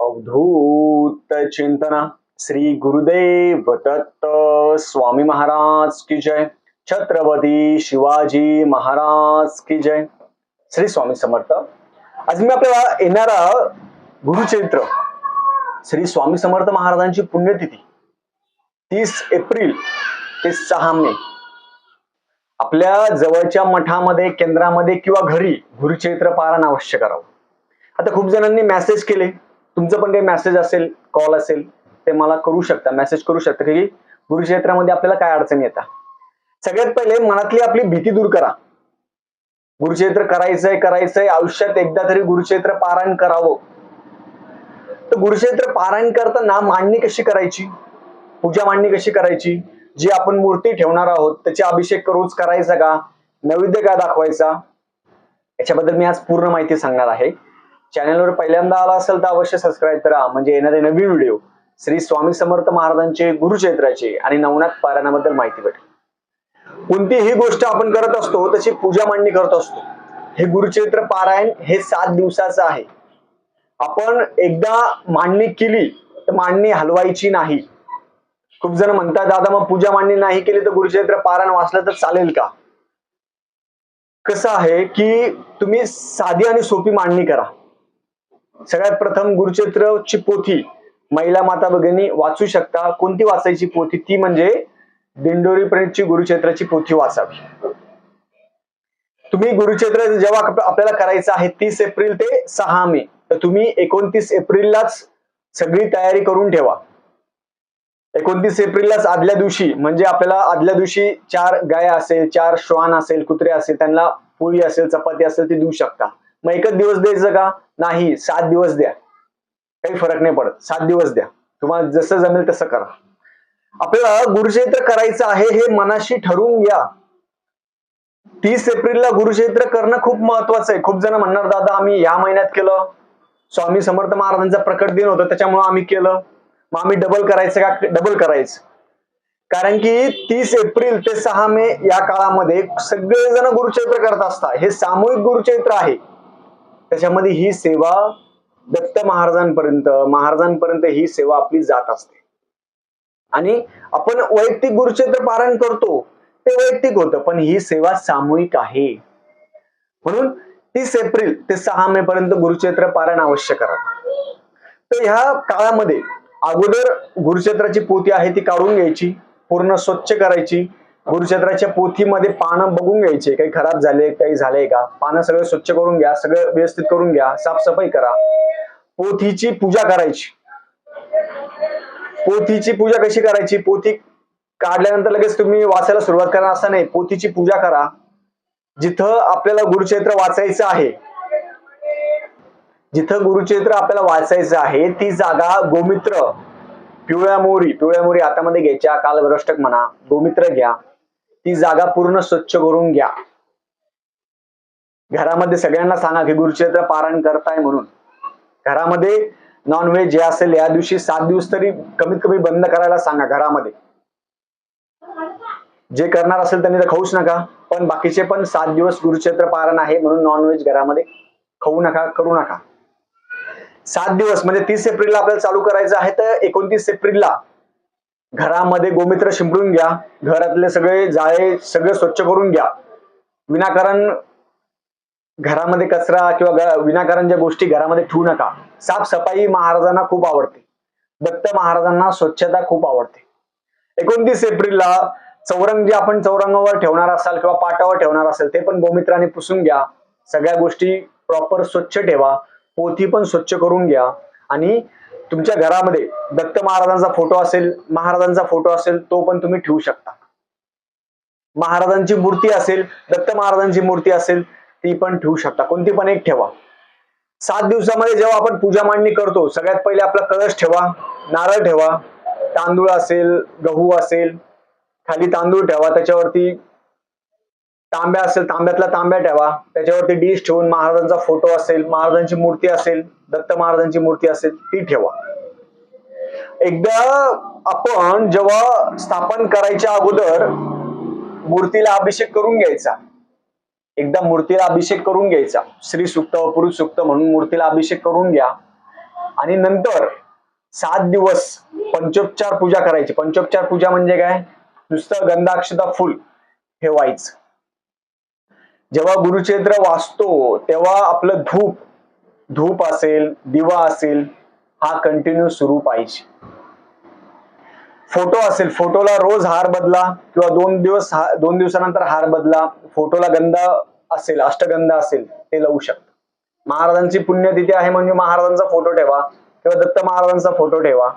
अवधूत चिंतना श्री गुरुदेव दत्त स्वामी महाराज की जय. छत्रपती शिवाजी महाराज की जय. श्री स्वामी समर्थ. आज मी आपल्याला येणारा गुरुचरित्र. श्री स्वामी समर्थ महाराजांची पुण्यतिथी. तीस एप्रिल ते सहा मे. आपल्या जवळच्या मठामध्ये केंद्रामध्ये किंवा घरी गुरुचरित्र पारायण अवश्य करावं. आता खूप जणांनी मेसेज केले. तुमचं पण काही मेसेज असेल कॉल असेल ते मला करू शकता. मेसेज करू शकता की गुरुक्षेत्रामध्ये आपल्याला काय अडचणी येतात? सगळ्यात पहिले मनातली आपली भीती दूर करा. गुरुक्षेत्र करायचंय करायचंय आयुष्यात एकदा तरी गुरुक्षेत्र पारायण करावं. तर गुरुक्षेत्र पारायण करताना मांडणी कशी करायची? पूजा मांडणी कशी करायची? जी आपण मूर्ती ठेवणार आहोत त्याचे अभिषेक रोज करायचा का? नैवेद्य का दाखवायचा? याच्याबद्दल मी आज पूर्ण माहिती सांगणार आहे. चॅनलवर पहिल्यांदा आला असेल तर अवश्य सबस्क्राईब करा. म्हणजे येणारे नवीन व्हिडिओ श्री स्वामी समर्थ महाराजांचे गुरुचैत्राचे आणि नवनाथ पारायणाबद्दल माहिती भेटेल. कोणतीही गोष्ट आपण करत असतो तशी पूजा मांडणी करत असतो. हे गुरुचैत्र पारायण हे सात दिवसाचं आहे. आपण एकदा मांडणी केली तर मांडणी हलवायची नाही. खूप जण म्हणतात दादा मग पूजा मांडणी नाही केली तर गुरुचैत्र पारायण वाचलं तर चालेल का? कसं आहे की तुम्ही साधी आणि सोपी मांडणी करा. सगळ्यात प्रथम गुरुक्षेत्रची पोथी महिला माता भगिनी वाचू शकता. कोणती वाचायची पोथी? ती म्हणजे दिंडोरी प्रणितची गुरुक्षेत्राची पोथी वाचावी. तुम्ही गुरुक्षेत्र जेव्हा आपल्याला करायचं आहे तीस एप्रिल ते सहा मे. तर तुम्ही एकोणतीस एप्रिललाच सगळी तयारी करून ठेवा. एकोणतीस एप्रिललाच आदल्या दिवशी म्हणजे आपल्याला आदल्या दिवशी चार गाय असेल चार श्वान असेल कुत्रे असेल त्यांना पोळी असेल चपाती असेल ती देऊ शकता. मग एकच दिवस द्यायचं का? नाही सात दिवस द्या. काही फरक नाही पडत. सात दिवस द्या. तुम्हाला जसं जमेल तसं करा. आपल्याला गुरुक्षेत्र करायचं आहे हे मनाशी ठरवून घ्या. तीस एप्रिलला गुरुक्षेत्र करणं खूप महत्वाचं आहे. खूप जण म्हणणार दादा आम्ही या महिन्यात केलं. स्वामी समर्थ महाराजांचा प्रकट दिन होता. त्याच्यामुळे आम्ही केलं. मग आम्ही डबल करायचं का? डबल करायचं. कारण की तीस एप्रिल ते सहा मे या काळामध्ये सगळेजण गुरुचैत्र करत असतात. हे सामूहिक गुरुचैत्र आहे. त्याच्यामध्ये ही सेवा दत्त महाराजांपर्यंत महाराजांपर्यंत ही सेवा आपली जात असते. आणि आपण वैयक्तिक गुरुचैत्र पारायण करतो ते वैयक्तिक होतं पण ही सेवा सामूहिक आहे. म्हणून तीस एप्रिल ते सहा मे पर्यंत गुरुक्षेत्र पारायण अवश्य करा. तर ह्या काळामध्ये अगोदर गुरुक्षेत्राची पोती आहे ती काढून घ्यायची पूर्ण स्वच्छ करायची गुरुक्षेत्राच्या पोथीमध्ये पानं बघून घ्यायचे. काही खराब झाले काही झाले का? पानं सगळं स्वच्छ करून घ्या सगळं व्यवस्थित करून घ्या साफसफाई करा. पोथीची पूजा करायची. पोथीची पूजा कशी करायची? पोथी काढल्यानंतर लगेच तुम्ही वाचायला सुरुवात करा असं नाही. पोथीची पूजा करा. जिथं आपल्याला गुरुचैत्र वाचायचं आहे जिथं गुरुक्षेत्र आपल्याला वाचायचं आहे ती जागा गोमित्र. पिवळ्या मोरी पिवळ्या मोरी हातामध्ये घ्यायच्या कालभ्रष्टक म्हणा. गोमित्र घ्या. ती जागा पूर्ण स्वच्छ करून घ्या. घरामध्ये सगळ्यांना सांगा की गुरुचरित्र पारायण करताय म्हणून. घरामध्ये नॉनव्हेज जे असेल या दिवशी सात दिवस तरी कमीत कमी बंद करायला सांगा घरामध्ये. जे करणार असेल त्यांनी तर खाऊच नका पण बाकीचे पण सात दिवस गुरुचरित्र पारण आहे म्हणून नॉनव्हेज घरामध्ये खाऊ नका करू नका. सात दिवस म्हणजे तीस एप्रिलला आपल्याला चालू करायचं आहे तर एकोणतीस एप्रिलला घरामध्ये गोमित्र शिंपडून घ्या. घरातले सगळे जाळे सगळे स्वच्छ करून घ्या. विनाकारण घरामध्ये कचरा किंवा विनाकारण ज्या गोष्टी घरामध्ये ठेवू नका. साफसफाई महाराजांना खूप आवडते. दत्त महाराजांना स्वच्छता खूप आवडते. एकोणतीस एप्रिलला चौरंग जे आपण चौरंगावर ठेवणार असाल किंवा पाटावर ठेवणार असेल ते पण गोमित्राने पुसून घ्या. सगळ्या गोष्टी प्रॉपर स्वच्छ ठेवा. पोथी पण स्वच्छ करून घ्या. आणि तुमच्या घरामध्ये दत्त महाराजांचा फोटो असेल महाराजांचा फोटो असेल तो पण तुम्ही ठेवू शकता. महाराजांची मूर्ती असेल दत्त महाराजांची मूर्ती असेल ती पण ठेवू शकता. कोणती पण एक ठेवा. सात दिवसामध्ये जेव्हा आपण पूजा मांडणी करतो सगळ्यात पहिले आपला कळश ठेवा नारळ ठेवा तांदूळ असेल गहू असेल खाली तांदूळ ठेवा त्याच्यावरती तांब्या असेल तांब्यातला तांब्या ठेवा त्याच्यावरती डिश ठेवून महाराजांचा फोटो असेल महाराजांची मूर्ती असेल दत्त महाराजांची मूर्ती असेल ती ठेवा. एकदा आपण जेव्हा स्थापन करायच्या अगोदर मूर्तीला अभिषेक करून घ्यायचा. एकदा मूर्तीला अभिषेक करून घ्यायचा. श्री सुक्त पुरुष सुक्त म्हणून मूर्तीला अभिषेक करून घ्या. आणि नंतर सात दिवस पंचोपचार पूजा करायची. पंचोपचार पूजा म्हणजे काय? नुसतं गंधाक्षता फुल ठेवायचं. जेव्हा गुरुचरित्र वाचतो तेव्हा आपलं धूप धूप असेल दिवा असेल हा कंटिन्यू सुरू पाहिजे. फोटो असेल फोटोला रोज हार बदला किंवा दोन दिवस हा- दोन दिवसानंतर हार बदला फोटोला गंध असेल अष्टगंध असेल ते लावू शकता. महाराजांची पुण्यतिथी आहे म्हणजे महाराजांचा फोटो ठेवा किंवा दत्त महाराजांचा फोटो ठेवा.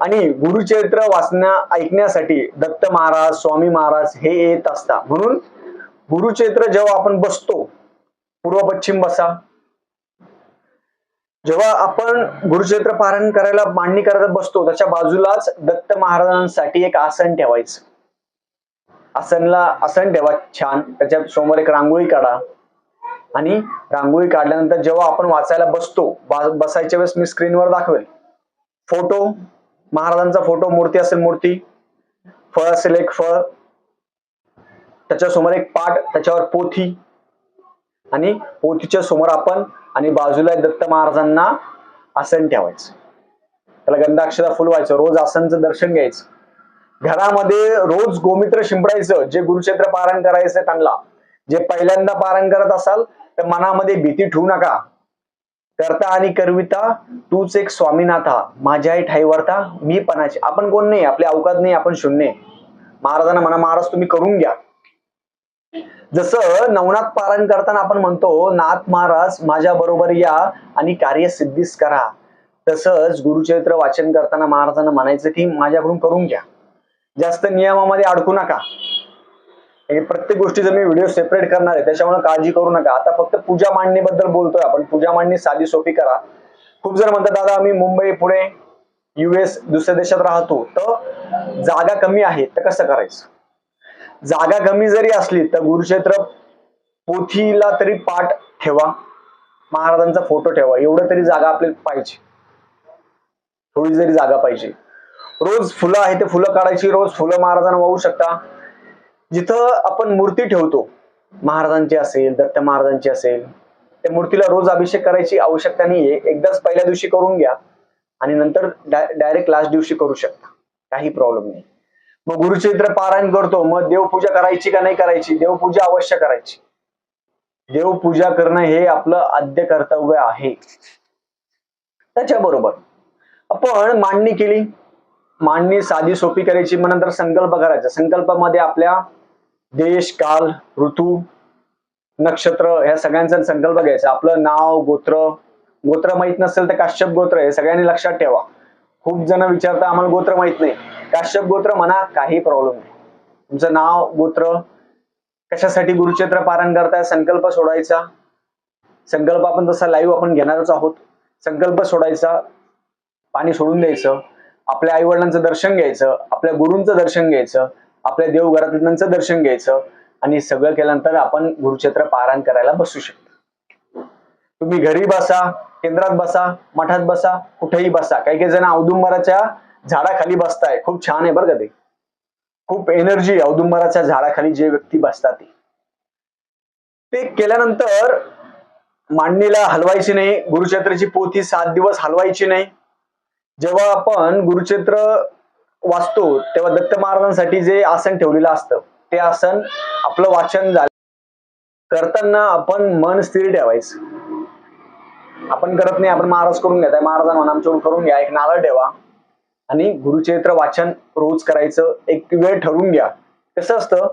आणि गुरुचरित्र वाचण्या ऐकण्यासाठी दत्त महाराज स्वामी महाराज हे येत असतात. म्हणून गुरुचरित्र जेव्हा आपण बसतो पूर्व पश्चिम बसा जेव्हा आपण गुरुचरित्र पारायण करायला मांडणी करत बसतो त्याच्या बाजूलाच दत्त महाराजांसाठी एक आसन ठेवायचं. आसनला आसन ठेवा छान. त्याच्यासमोर एक रांगोळी काढा. आणि रांगोळी काढल्यानंतर जेव्हा आपण वाचायला बसतो बसायच्या वेळेस मी स्क्रीनवर दाखवेल. फोटो महाराजांचा फोटो मूर्ती असेल मूर्ती फळ असेल एक फळ त्याच्यासमोर एक पाठ त्याच्यावर पोथी. आणि पोथीच्या समोर आपण आणि बाजूला दत्त महाराजांना आसन ठेवायचं. त्याला गंधाक्षरा फुलवायचं रोज आसनचं दर्शन घ्यायचं. घरामध्ये रोज गोमित्र शिंपडायचं जे गुरुक्षेत्र पारण करायचं त्यांना. जे पहिल्यांदा पारण करत असाल तर मनामध्ये भीती ठेवू नका. करता आणि करविता तूच एक स्वामीनाथा. माझ्याही ठाईवरता मी पणाची आपण कोण नाही आपले अवकात नाही आपण शून्य महाराजांना म्हणा महाराज तुम्ही करून घ्या. जसं नवनाथ पारायण करताना आपण म्हणतो नाथ महाराज माझ्या बरोबर या आणि कार्य सिद्धीस करा. तसंच गुरुचरित्र वाचन करताना महाराजांना म्हणायचं की माझ्याकडून करून घ्या. जास्त नियमामध्ये अडकू नका. हे प्रत्येक गोष्टीचा मी व्हिडिओ सेपरेट करणार आहे त्याच्यामुळे काळजी करू नका. आता फक्त पूजा मांडणीबद्दल बोलतोय आपण. पूजा मांडणी साधी सोपी करा. खूप जण म्हणतात दादा आम्ही मुंबई पुणे युएस दुसऱ्या देशात राहतो. तर जागा कमी आहे तर कसं करायचं? जागा कमी जरी असली तर गुरुक्षेत्र पोथीला तरी पाठ ठेवा. महाराजांचा फोटो ठेवा. एवढं तरी जागा आपल्याला पाहिजे. थोडी जरी जागा पाहिजे. रोज फुलं आहे ते फुलं काढायची रोज फुलं महाराजांना वाहू शकता. जिथं आपण मूर्ती ठेवतो महाराजांची असेल दत्त महाराजांची असेल त्या मूर्तीला रोज अभिषेक करायची आवश्यकता नाहीये. एकदाच पहिल्या दिवशी करून घ्या आणि नंतर डायरेक्ट लास्ट दिवशी करू शकता. काही प्रॉब्लेम नाही. मग गुरुचरित्र पारायण करतो मग देवपूजा करायची का नाही करायची? देवपूजा अवश्य करायची. देवपूजा करणं हे आपलं आद्य कर्तव्य आहे. त्याच्याबरोबर आपण मांडणी केली. मांडणी साधी सोपी करायची मग नंतर संकल्प करायचा. संकल्पामध्ये आपल्या देश काल ऋतू नक्षत्र ह्या सगळ्यांचा संकल्प घ्यायचा. आपलं नाव गोत्र गोत्र माहीत नसेल तर काश्यप गोत्र हे सगळ्यांनी लक्षात ठेवा. खूप जण विचारता आम्हाला गोत्र माहीत नाही. काश्यप गोत्र म्हणा काही प्रॉब्लेम नाही. तुमचं नाव गोत्र कशासाठी गुरुक्षेत्र पारण करताय संकल्प सोडायचा. संकल्प आपण तसा लाईव्ह आपण घेणारच आहोत. संकल्प सोडायचा पाणी सोडून द्यायचं आपल्या आई वडिलांचं दर्शन घ्यायचं आपल्या गुरूंचं दर्शन घ्यायचं आपल्या देवघरातल्यांचं दर्शन घ्यायचं आणि सगळं केल्यानंतर आपण गुरुक्षेत्र पारायण करायला बसू शकतो. तुम्ही घरी बसा केंद्रात बसा मठात बसा कुठेही बसा. काही काही जण औदुंबराच्या झाडाखाली बसताय. खूप छान आहे बरं का ते. खूप एनर्जी औदुंबराच्या झाडाखाली जे व्यक्ती बसतात ते. ते केल्यानंतर मांडणीला हलवायची नाही गुरुक्षेत्राची पोथी सात दिवस हलवायची नाही. जेव्हा आपण गुरुक्षेत्र वाचतो तेव्हा दत्त महाराजांसाठी जे आसन ठेवलेलं असतं ते आसन आपलं वाचन झालं. करताना आपण मन स्थिर ठेवायचं. आपण करत नाही आपण महाराज करून घेताय महाराजांना आमच्याकडून करून घ्या एक नारळ ठेवा. आणि गुरुचरित्र वाचन रोज करायचं एक वेळ ठरवून घ्या. कसं असतं?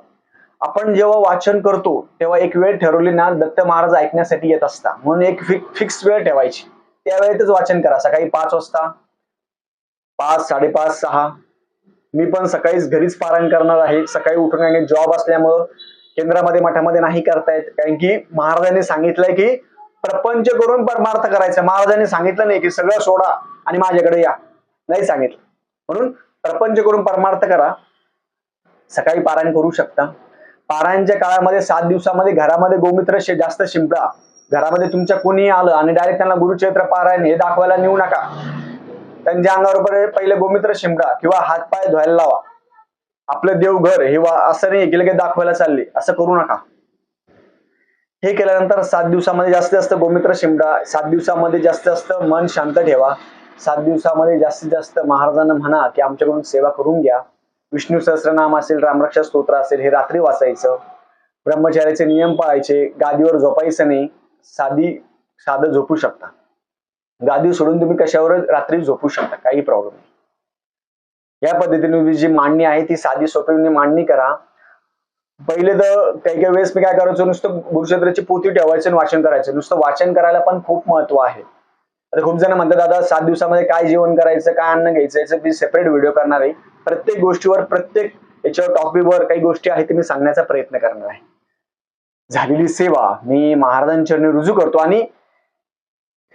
आपण जेव्हा वाचन करतो तेव्हा एक वेळ ठरवली ना दत्त महाराज ऐकण्यासाठी येत असता. म्हणून एक फिक्स वेळ ठेवायची. त्यावेळेतच वाचन करा. सकाळी पाच वाजता पाच साडेपाच सहा. मी पण सकाळीच घरीच पारायण करणार आहे. सकाळी उठून आणि जॉब असल्यामुळं केंद्रामध्ये मठामध्ये नाही करतायत. कारण की महाराजांनी सांगितलंय की प्रपंच करून परमार्थ करायचं. महाराजांनी सांगितलं नाही की सगळं सोडा आणि माझ्याकडे या. नाही सांगितलं. म्हणून प्रपंच करून परमार्थ करा. सकाळी पारायण करू शकता. पारायणच्या काळामध्ये सात दिवसामध्ये घरामध्ये गोमित्र शे जास्त शिंपडा घरामध्ये तुमच्या कोणी आलं आणि डायरेक्ट त्यांना गुरुचैत्र पारायण हे दाखवायला नेऊ नका. त्यांच्या अंगावर पहिले- पहिले गोमित्र शिंपडा किंवा हातपाय धुवायला लावा. आपलं देवघर हे वा- असं नाही की लगेच दाखवायला चालले. असं करू नका. हे केल्यानंतर सात दिवसामध्ये जास्तीत जास्त गोमित्र शिंपडा सात दिवसामध्ये जास्तीत जास्त मन शांत ठेवा. सात दिवसामध्ये जास्तीत जास्त महाराजांना म्हणा की आमच्याकडून सेवा करून घ्या. विष्णू सहस्रनाम असेल रामरक्षा स्तोत्र असेल हे रात्री वाचायचं. ब्रह्मचार्याचे नियम पाळायचे गादीवर झोपायचं नाही साधी साधं झोपू शकता. गादी सोडून तुम्ही कशावर रात्री झोपू शकता काही प्रॉब्लेम नाही. या पद्धतीने जी मांडणी आहे ती साधी सोपी म्हणजे मांडणी करा. पहिले तर काही काही वेळेस मी काय करायचो नुसतं गुरुक्षेत्राची पोथी ठेवायचं आणि वाचन करायचं. नुसतं वाचन करायला पण खूप महत्त्व आहे. आता खूप जण म्हणतात दादा सात दिवसामध्ये काय जेवण करायचं काय अन्न घ्यायचं याचं मी सेपरेट व्हिडिओ करणार आहे. प्रत्येक गोष्टीवर प्रत्येक याच्यावर टॉपिकवर काही गोष्टी आहेत ते मी सांगण्याचा प्रयत्न करणार आहे. झालेली सेवा मी महाराजांच्या रुजू करतो आणि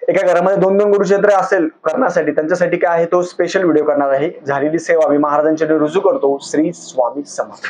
एका घरामध्ये दोन दोन गुरुक्षेत्र असेल करण्यासाठी त्यांच्यासाठी काय आहे तो स्पेशल व्हिडिओ करणार आहे. झालेली सेवा मी महाराजांच्या रुजू करतो श्री स्वामी समर्थ.